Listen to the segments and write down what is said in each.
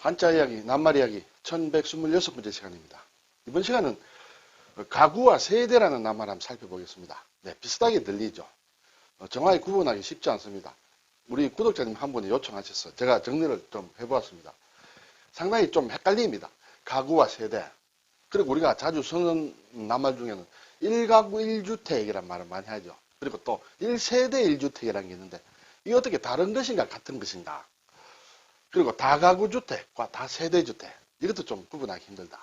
한자 이야기, 낱말 이야기 1126번째 시간입니다. 이번 시간은 가구와 세대라는 낱말 한번 살펴보겠습니다. 네, 비슷하게 들리죠. 어, 정확히 구분하기 쉽지 않습니다. 우리 구독자님 한 분이 요청하셔서 제가 정리를 좀 해보았습니다. 상당히 좀 헷갈립니다. 가구와 세대. 그리고 우리가 자주 쓰는 낱말 중에는 1가구 1주택이란 말을 많이 하죠. 그리고 또 1세대 1주택이라는 게 있는데 이게 어떻게 다른 것인가 같은 것인가. 그리고 다가구 주택과 다세대 주택. 이것도 좀 구분하기 힘들다.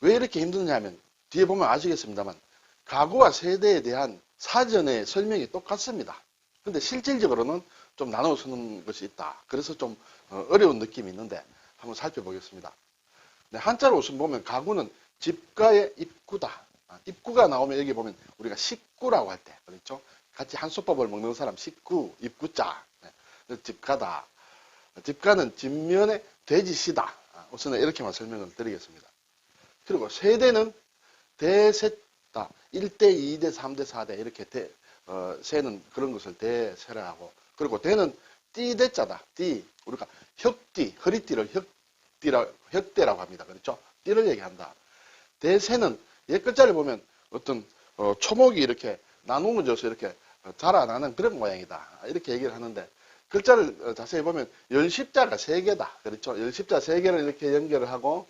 왜 이렇게 힘드냐면 뒤에 보면 아시겠습니다만 가구와 세대에 대한 사전의 설명이 똑같습니다. 근데 실질적으로는 좀 나눠 쓰는 것이 있다. 그래서 좀 어, 어려운 느낌이 있는데 한번 살펴보겠습니다. 네, 한자로 우선 보면 가구는 집가의 입구다. 아, 입구가 나오면 여기 보면 우리가 식구라고 할 때, 그렇죠? 같이 한솥밥을 먹는 사람 식구, 입구자. 네, 집가다. 집가는 뒷면에 돼지시다. 아, 우선은 이렇게만 설명을 드리겠습니다. 그리고 세대는 대세다. 1대, 2대, 3대, 4대 이렇게 대, 어, 세는 그런 것을 대세라 하고 그리고 대는 띠대자다. 띠. 우리가 혁띠, 허리띠를 혁띠라, 혁대라고 합니다. 그렇죠? 띠를 얘기한다. 대세는 옛 글자를 보면 어떤 어, 초목이 이렇게 나누어져서 이렇게 어, 자라나는 그런 모양이다. 이렇게 얘기를 하는데 글자를 어, 자세히 보면 열십자가 세 개다. 그렇죠? 열십자 세 개를 이렇게 연결을 하고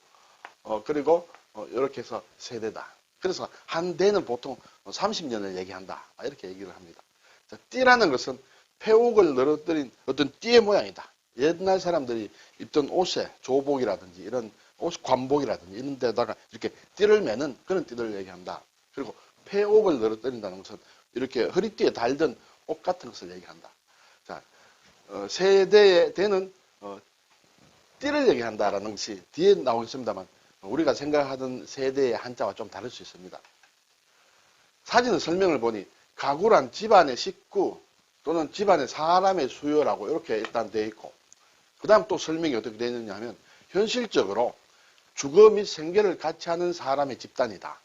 어, 그리고 어, 이렇게 해서 세 대다. 그래서 한 대는 보통 30년을 얘기한다. 이렇게 얘기를 합니다. 자, 띠라는 것은 폐옥을 늘어뜨린 어떤 띠의 모양이다. 옛날 사람들이 입던 옷에 조복이라든지 이런 옷 관복이라든지 이런 데다가 이렇게 띠를 매는 그런 띠를 얘기한다. 그리고 폐옥을 늘어뜨린다는 것은 이렇게 허리띠에 달던 옷 같은 것을 얘기한다. 자, 어, 세대에 되는 어, 띠를 얘기한다라는 것이 뒤에 나오겠습니다만 우리가 생각하던 세대의 한자와 좀 다를 수 있습니다. 사진의 설명을 보니 가구란 집안의 식구 또는 집안의 사람의 수요라고 이렇게 일단 되어 있고 그 다음 또 설명이 어떻게 되어 있느냐 하면 현실적으로 주거 및 생계를 같이 하는 사람의 집단이다.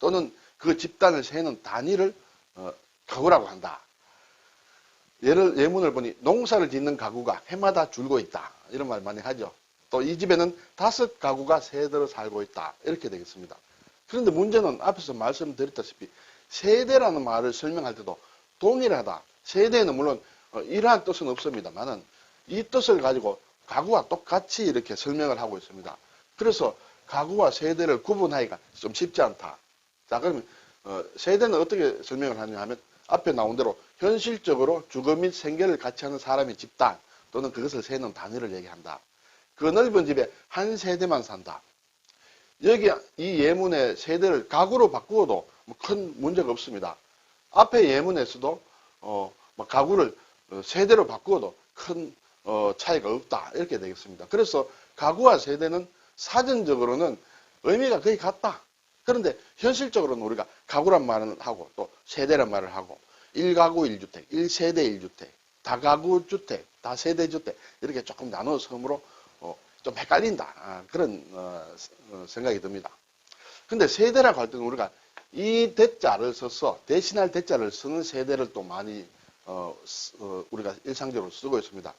또는 그 집단을 세는 단위를 어, 가구라고 한다. 예를, 예문을 보니 농사를 짓는 가구가 해마다 줄고 있다. 이런 말 많이 하죠. 또 이 집에는 다섯 가구가 세대로 살고 있다. 이렇게 되겠습니다. 그런데 문제는 앞에서 말씀드렸다시피 세대라는 말을 설명할 때도 동일하다. 세대는 물론 어, 이러한 뜻은 없습니다만은 이 뜻을 가지고 가구와 똑같이 이렇게 설명을 하고 있습니다. 그래서 가구와 세대를 구분하기가 좀 쉽지 않다. 자, 그러면 어, 세대는 어떻게 설명을 하냐 하면 앞에 나온 대로 현실적으로 주거 및 생계를 같이 하는 사람의 집단 또는 그것을 세는 단위를 얘기한다. 그 넓은 집에 한 세대만 산다. 여기 이 예문의 세대를 가구로 바꾸어도 뭐 큰 문제가 없습니다. 앞에 예문에서도 어, 뭐 가구를 어, 세대로 바꾸어도 큰 어, 차이가 없다 이렇게 되겠습니다. 그래서 가구와 세대는 사전적으로는 의미가 거의 같다. 그런데 현실적으로는 우리가 가구란 말을 하고 또 세대란 말을 하고 1가구 1주택, 1세대 1주택, 다가구 주택, 다세대 주택 이렇게 조금 나눠 섬으로 어, 좀 헷갈린다. 아, 그런 어, 어, 생각이 듭니다. 근데 세대라고 할 때는 우리가 이 대자를 써서 대신할 대자를 쓰는 세대를 또 많이 우리가 일상적으로 쓰고 있습니다.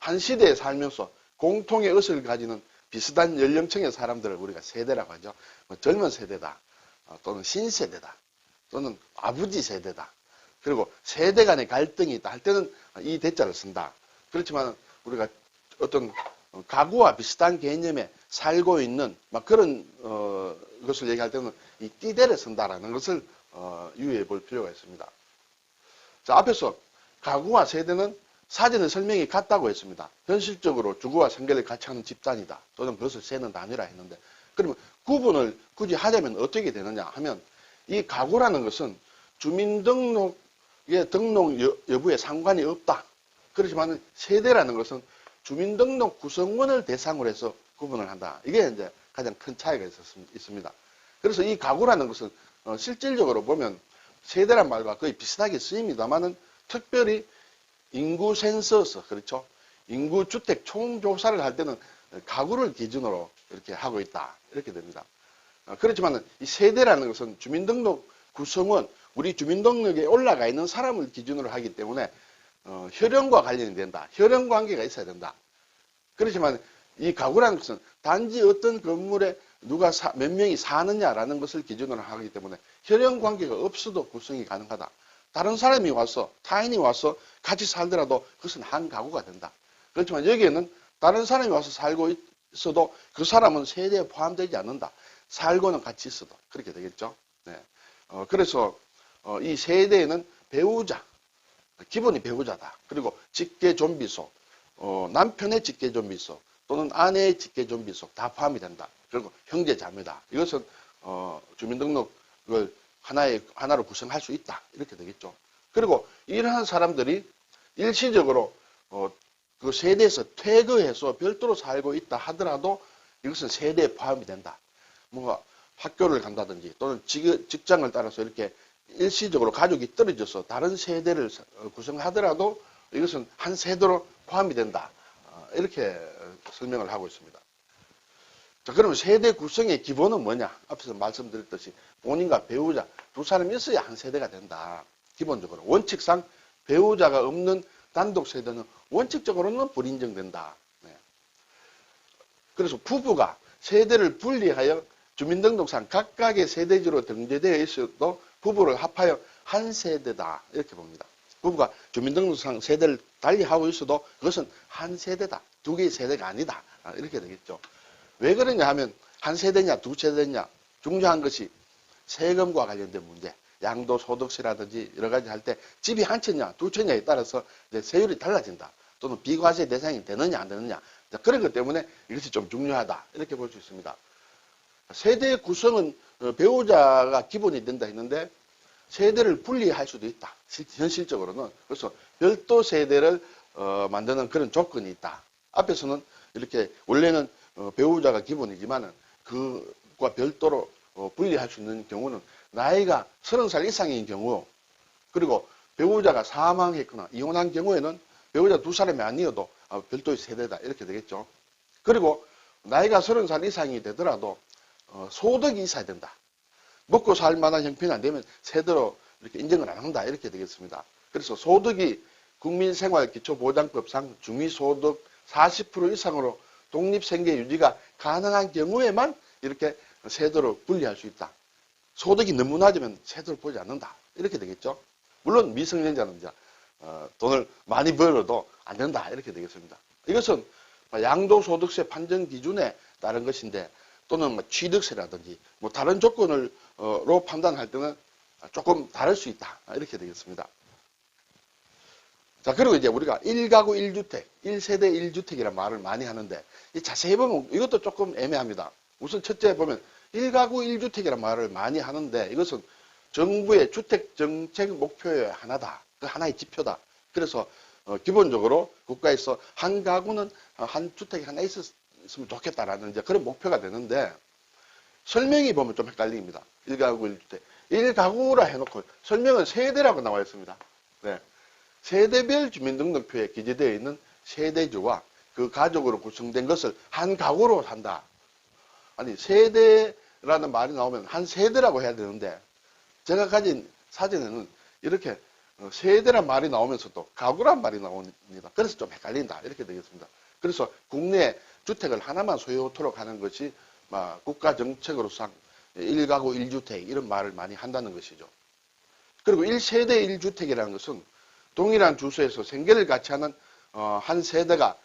한 시대에 살면서 공통의 의식을 가지는 비슷한 연령층의 사람들을 우리가 세대라고 하죠. 뭐 젊은 세대다, 어, 또는 신세대다, 또는 아버지 세대다. 그리고 세대 간의 갈등이 있다 할 때는 이 대자를 쓴다. 그렇지만 우리가 어떤 가구와 비슷한 개념에 살고 있는 막 그런 어, 것을 얘기할 때는 이 띠대를 쓴다라는 것을 어, 유의해 볼 필요가 있습니다. 자 앞에서 가구와 세대는 사전의 설명이 같다고 했습니다. 현실적으로 주거와 생계를 같이 하는 집단이다. 또는 그것을 세는 단위라 했는데 그러면 구분을 굳이 하자면 어떻게 되느냐 하면 이 가구라는 것은 주민등록의 등록 여부에 상관이 없다. 그렇지만 세대라는 것은 주민등록 구성원을 대상으로 해서 구분을 한다. 이게 이제 가장 큰 차이가 있습니다. 그래서 이 가구라는 것은 어, 실질적으로 보면 세대란 말과 거의 비슷하게 쓰입니다만은 특별히 인구 센서스 그렇죠? 인구 주택 총조사를 할 때는 가구를 기준으로 이렇게 하고 있다 이렇게 됩니다. 어, 그렇지만 이 세대라는 것은 주민등록 구성원 우리 주민등록에 올라가 있는 사람을 기준으로 하기 때문에 어, 혈연과 관련이 된다. 혈연 관계가 있어야 된다. 그렇지만 이 가구라는 것은 단지 어떤 건물에 누가 사- 몇 명이 사느냐라는 것을 기준으로 하기 때문에 혈연 관계가 없어도 구성이 가능하다. 다른 사람이 와서 타인이 와서 같이 살더라도 그것은 한 가구가 된다. 그렇지만 여기에는 다른 사람이 와서 살고 있어도 그 사람은 세대에 포함되지 않는다. 살고는 같이 있어도 그렇게 되겠죠. 네. 어, 그래서 어, 이 세대에는 배우자, 기본이 배우자다. 그리고 직계 좀비 속, 어, 남편의 직계 좀비 속 또는 아내의 직계 좀비 속 다 포함이 된다. 그리고 형제 자매다. 이것은 어, 주민등록을 하나의 하나로 구성할 수 있다. 이렇게 되겠죠. 그리고 이러한 사람들이 일시적으로 어, 그 세대에서 퇴거해서 별도로 살고 있다 하더라도 이것은 세대에 포함이 된다. 뭔가 학교를 간다든지 또는 직, 직장을 따라서 이렇게 일시적으로 가족이 떨어져서 다른 세대를 사- 어, 구성하더라도 이것은 한 세대로 포함이 된다. 어, 이렇게 어, 설명을 하고 있습니다. 자, 그러면 세대 구성의 기본은 뭐냐? 앞에서 말씀드렸듯이 본인과 배우자 두 사람이 있어야 한 세대가 된다. 기본적으로. 원칙상 배우자가 없는 단독 세대는 원칙적으로는 불인정된다. 네. 그래서 부부가 세대를 분리하여 주민등록상 각각의 세대지로 등재되어 있어도 부부를 합하여 한 세대다. 이렇게 봅니다. 부부가 주민등록상 세대를 달리하고 있어도 그것은 한 세대다. 두 개의 세대가 아니다. 아, 이렇게 되겠죠. 왜 그러냐 하면 한 세대냐 두 세대냐 중요한 것이 세금과 관련된 문제. 양도 소득세라든지 여러 가지 할 때 집이 한 채냐 두 채냐에 따라서 이제 세율이 달라진다. 또는 비과세 대상이 되느냐 안 되느냐. 자, 그런 것 때문에 이것이 좀 중요하다. 이렇게 볼 수 있습니다. 세대 구성은 어, 배우자가 기본이 된다 했는데 세대를 분리할 수도 있다. 실- 현실적으로는. 그래서 별도 세대를 어, 만드는 그런 조건이 있다. 앞에서는 이렇게 원래는 어, 배우자가 기본이지만은 그과 별도로 어, 분리할 수 있는 경우는 나이가 30살 이상인 경우 그리고 배우자가 사망했거나 이혼한 경우에는 배우자 두 사람이 아니어도 어, 별도의 세대다 이렇게 되겠죠. 그리고 나이가 30살 이상이 되더라도 어, 소득이 있어야 된다. 먹고 살 만한 형편이 안 되면 세대로 이렇게 인정을 안 한다 이렇게 되겠습니다. 그래서 소득이 국민생활기초보장법상 중위소득 40% 이상으로 독립 생계 유지가 가능한 경우에만 이렇게 세대로 분리할 수 있다. 소득이 너무 낮으면 세대를 보지 않는다. 이렇게 되겠죠. 물론 미성년자는 이제 어, 돈을 많이 벌어도 안 된다. 이렇게 되겠습니다. 이것은 양도소득세 판정 기준에 따른 것인데 또는 뭐 취득세라든지 뭐 다른 조건을로 판단할 때는 조금 다를 수 있다. 이렇게 되겠습니다. 자, 그리고 이제 우리가 1가구 1주택, 1세대 1주택이라는 말을 많이 하는데, 이 자세히 보면 이것도 조금 애매합니다. 우선 첫째 보면 1가구 1주택이라는 말을 많이 하는데, 이것은 정부의 주택 정책 목표의 하나다. 그 하나의 지표다. 그래서 어, 기본적으로 국가에서 한 가구는 어, 한 주택이 하나 있었으면 좋겠다라는 이제 그런 목표가 되는데, 설명이 보면 좀 헷갈립니다. 1가구 1주택. 1가구라 해놓고 설명은 세대라고 나와 있습니다. 네. 세대별 주민등록표에 기재되어 있는 세대주와 그 가족으로 구성된 것을 한 가구로 산다. 아니 세대라는 말이 나오면 한 세대라고 해야 되는데 제가 가진 사진에는 이렇게 어, 세대란 말이 나오면서도 가구란 말이 나옵니다. 그래서 좀 헷갈린다. 이렇게 되겠습니다. 그래서 국내 주택을 하나만 소유토록 하는 것이 막 국가 정책으로상 1가구 1주택 이런 말을 많이 한다는 것이죠. 그리고 1세대 1주택이라는 것은 동일한 주소에서 생계를 같이 하는 어, 한 세대가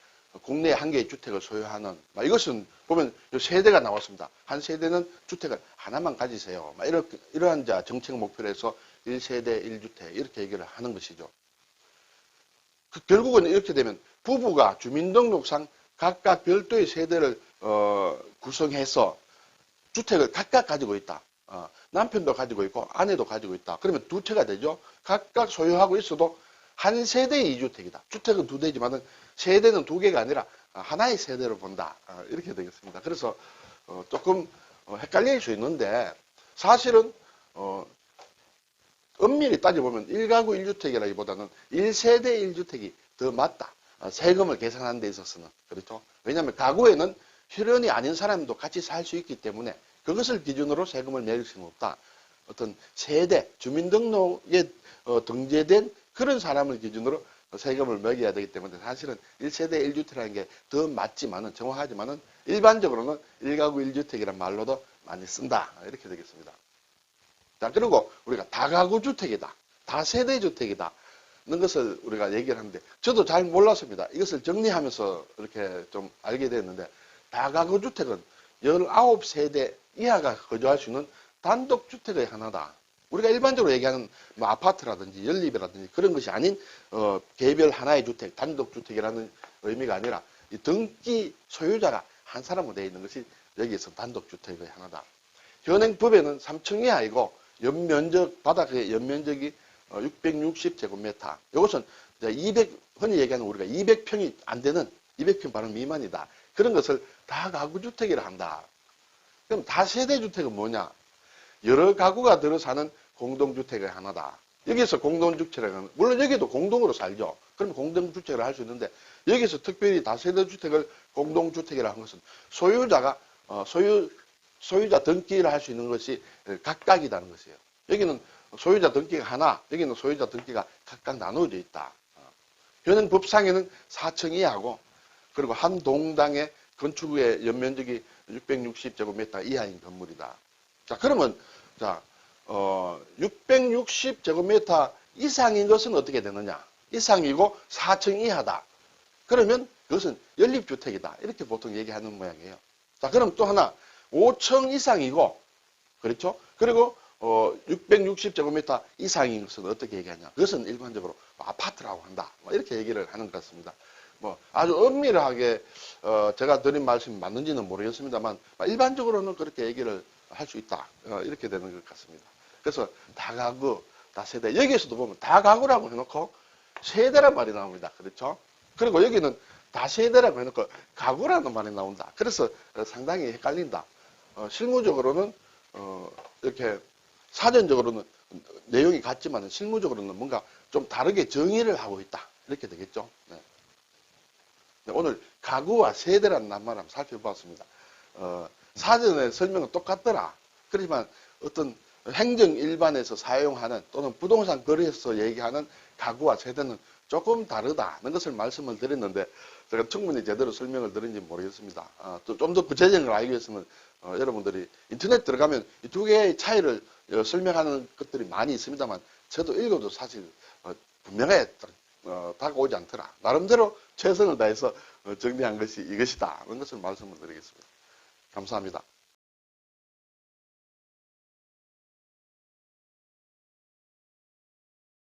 국내에 한 개의 주택을 소유하는 막 이것은 보면 요 세대가 나왔습니다. 한 세대는 주택을 하나만 가지세요. 막 이런 이러한 자 정책 목표로 해서 1세대 1주택 이렇게 얘기를 하는 것이죠. 그 결국은 이렇게 되면 부부가 주민등록상 각각 별도의 세대를 어, 구성해서 주택을 각각 가지고 있다. 어, 남편도 가지고 있고 아내도 가지고 있다. 그러면 두 채가 되죠. 각각 소유하고 있어도 한 세대의 이주택이다. 주택은 두 대지만은 세대는 두 개가 아니라 하나의 세대로 본다. 어, 이렇게 되겠습니다. 그래서 어, 조금 어, 헷갈릴 수 있는데 사실은 어, 엄밀히 따져보면 1가구 1주택이라기보다는 1세대 1주택이 더 맞다. 어, 세금을 계산하는 데 있어서는. 그렇죠? 왜냐하면 가구에는 혈연이 아닌 사람도 같이 살 수 있기 때문에 그것을 기준으로 세금을 매길 수는 없다. 어떤 세대, 주민등록에 어, 등재된 그런 사람을 기준으로 세금을 매겨야 되기 때문에 사실은 1세대 1주택이라는 게 더 맞지만은 정확하지만은 일반적으로는 1가구 1주택이라는 말로도 많이 쓴다. 이렇게 되겠습니다. 자, 그리고 우리가 다가구 주택이다. 다세대 주택이다. 는 것을 우리가 얘기를 하는데 저도 잘 몰랐습니다. 이것을 정리하면서 이렇게 좀 알게 됐는데 다가구 주택은 19세대 이하가 거주할 수 있는 단독 주택의 하나다. 우리가 일반적으로 얘기하는 뭐 아파트라든지 연립이라든지 그런 것이 아닌 어, 개별 하나의 주택, 단독 주택이라는 의미가 아니라 이 등기 소유자가 한 사람으로 되어 있는 것이 여기에서 단독 주택의 하나다. 현행 법에는 3층 이하이고 연면적 바닥의 연면적이 660제곱미터. 이것은 이제 200 흔히 얘기하는 우리가 200평이 안 되는 200평 바로 미만이다. 그런 것을 다 가구 주택이라 한다. 그럼 다세대 주택은 뭐냐? 여러 가구가 들어 사는 공동주택의 하나다. 여기서 공동주택은 물론 여기도 공동으로 살죠. 그러면 공동주택을 할 수 있는데 여기서 특별히 다세대 주택을 공동주택이라 한 것은 소유자가 어, 소유 소유자 등기를 할 수 있는 것이 각각이라는 것이에요. 여기는 소유자 등기가 하나, 여기는 소유자 등기가 각각 나누어져 있다. 어. 현행 법상에는 4층 이하고 그리고 한 동당의 건축의 연면적이 660제곱미터 이하인 건물이다. 자, 그러면 자, 어, 660제곱미터 이상인 것은 어떻게 되느냐? 이상이고 4층 이하다. 그러면 그것은 연립주택이다. 이렇게 보통 얘기하는 모양이에요. 자, 그럼 또 하나 5층 이상이고 그렇죠? 그리고 어, 660제곱미터 이상인 것은 어떻게 얘기하냐? 그것은 일반적으로 아파트라고 한다. 뭐 이렇게 얘기를 하는 것 같습니다. 뭐 아주 엄밀하게 어, 제가 드린 말씀이 맞는지는 모르겠습니다만 일반적으로는 그렇게 얘기를 할 수 있다. 어, 이렇게 되는 것 같습니다. 그래서 다가구, 다세대 여기에서도 보면 다가구라고 해놓고 세대란 말이 나옵니다. 그렇죠? 그리고 여기는 다세대라고 해놓고 가구라는 말이 나온다. 그래서 상당히 헷갈린다. 어, 실무적으로는 어, 이렇게 사전적으로는 내용이 같지만 실무적으로는 뭔가 좀 다르게 정의를 하고 있다. 이렇게 되겠죠. 네. 네, 오늘 가구와 세대라는 낱말 한번 살펴보았습니다. 어, 사전의 설명은 똑같더라. 그렇지만 어떤 행정 일반에서 사용하는 또는 부동산 거래에서 얘기하는 가구와 세대는 조금 다르다는 것을 말씀을 드렸는데 제가 충분히 제대로 설명을 드린지 모르겠습니다. 어, 좀더 구체적인 걸 알기 위해서는 어, 여러분들이 인터넷 들어가면 이 두 개의 차이를 어, 설명하는 것들이 많이 있습니다만 저도 읽어도 사실 어, 분명하게 어, 다가오지 않더라. 나름대로 최선을 다해서 어, 정리한 것이 이것이다. 이런 것을 말씀을 드리겠습니다. 감사합니다.